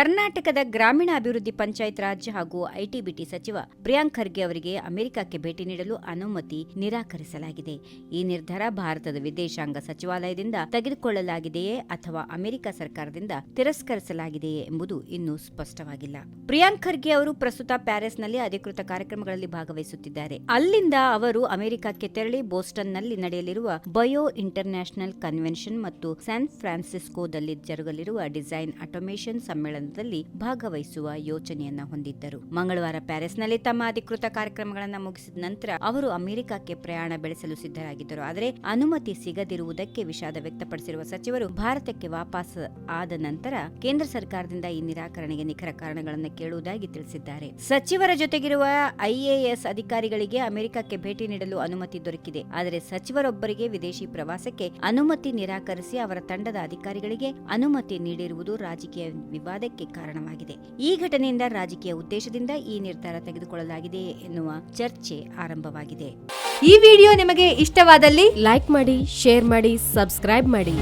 ಕರ್ನಾಟಕದ ಗ್ರಾಮೀಣ ಅಭಿವೃದ್ಧಿ ಪಂಚಾಯತ್ ರಾಜ್ ಹಾಗೂ ಐಟಿಬಿಟಿ ಸಚಿವ ಪ್ರಿಯಾಂಕ್ ಖರ್ಗೆ ಅವರಿಗೆ ಅಮೆರಿಕಕ್ಕೆ ಭೇಟಿ ನೀಡಲು ಅನುಮತಿ ನಿರಾಕರಿಸಲಾಗಿದೆ. ಈ ನಿರ್ಧಾರ ಭಾರತದ ವಿದೇಶಾಂಗ ಸಚಿವಾಲಯದಿಂದ ತೆಗೆದುಕೊಳ್ಳಲಾಗಿದೆಯೇ ಅಥವಾ ಅಮೆರಿಕ ಸರ್ಕಾರದಿಂದ ತಿರಸ್ಕರಿಸಲಾಗಿದೆಯೇ ಎಂಬುದು ಇನ್ನೂ ಸ್ಪಷ್ಟವಾಗಿಲ್ಲ. ಪ್ರಿಯಾಂಕ್ ಖರ್ಗೆ ಅವರು ಪ್ರಸ್ತುತ ಪ್ಯಾರಿಸ್ನಲ್ಲಿ ಅಧಿಕೃತ ಕಾರ್ಯಕ್ರಮಗಳಲ್ಲಿ ಭಾಗವಹಿಸುತ್ತಿದ್ದಾರೆ. ಅಲ್ಲಿಂದ ಅವರು ಅಮೆರಿಕಕ್ಕೆ ತೆರಳಿ ಬೋಸ್ಟನ್ನಲ್ಲಿ ನಡೆಯಲಿರುವ ಬಯೋ ಇಂಟರ್ನ್ಯಾಷನಲ್ ಕನ್ವೆನ್ಷನ್ ಮತ್ತು ಸ್ಯಾನ್ ಫ್ರಾನ್ಸಿಸ್ಕೋದಲ್ಲಿ ಜರುಗಲಿರುವ ಡಿಸೈನ್ ಆಟೋಮೇಷನ್ ಸಮ್ಮೇಳನದಲ್ಲಿ ಭಾಗವಹಿಸುವ ಯೋಚನೆಯನ್ನ ಹೊಂದಿದ್ದರು. ಮಂಗಳವಾರ ಪ್ಯಾರಿಸ್ನಲ್ಲಿ ತಮ್ಮ ಅಧಿಕೃತ ಕಾರ್ಯಕ್ರಮಗಳನ್ನು ಮುಗಿಸಿದ ನಂತರ ಅವರು ಅಮೆರಿಕಕ್ಕೆ ಪ್ರಯಾಣ ಬೆಳೆಸಲು ಸಿದ್ಧರಾಗಿದ್ದರು. ಆದರೆ ಅನುಮತಿ ಸಿಗದಿರುವುದಕ್ಕೆ ವಿಷಾದ ವ್ಯಕ್ತಪಡಿಸಿರುವ ಸಚಿವರು ಭಾರತಕ್ಕೆ ವಾಪಸ್ ಆದ ನಂತರ ಕೇಂದ್ರ ಸರ್ಕಾರದಿಂದ ಈ ನಿರಾಕರಣೆಗೆ ನಿಖರ ಕಾರಣಗಳನ್ನು ಕೇಳುವುದಾಗಿ ತಿಳಿಸಿದ್ದಾರೆ. ಸಚಿವರ ಜೊತೆಗಿರುವ ಐಎಎಸ್ ಅಧಿಕಾರಿಗಳಿಗೆ ಅಮೆರಿಕಕ್ಕೆ ಭೇಟಿ ನೀಡಲು ಅನುಮತಿ ದೊರಕಿದೆ. ಆದರೆ ಸಚಿವರೊಬ್ಬರಿಗೆ ವಿದೇಶಿ ಪ್ರವಾಸಕ್ಕೆ ಅನುಮತಿ ನಿರಾಕರಿಸಿ ಅವರ ತಂಡದ ಅಧಿಕಾರಿಗಳಿಗೆ ಅನುಮತಿ ನೀಡಿರುವುದು ರಾಜಕೀಯ ವಿವಾದಕ್ಕೆ ಕಾರಣವಾಗಿದೆ. ಈ ಘಟನೆಯಿಂದ ರಾಜಕೀಯ ಉದ್ದೇಶದಿಂದ ಈ ನಿರ್ಧಾರ ತೆಗೆದುಕೊಳ್ಳಲಾಗಿದೆ ಎನ್ನುವ ಚರ್ಚೆ ಆರಂಭವಾಗಿದೆ. ಈ ವಿಡಿಯೋ ನಿಮಗೆ ಇಷ್ಟವಾದಲ್ಲಿ ಲೈಕ್ ಮಾಡಿ, ಶೇರ್ ಮಾಡಿ, ಸಬ್ಸ್ಕ್ರೈಬ್ ಮಾಡಿ.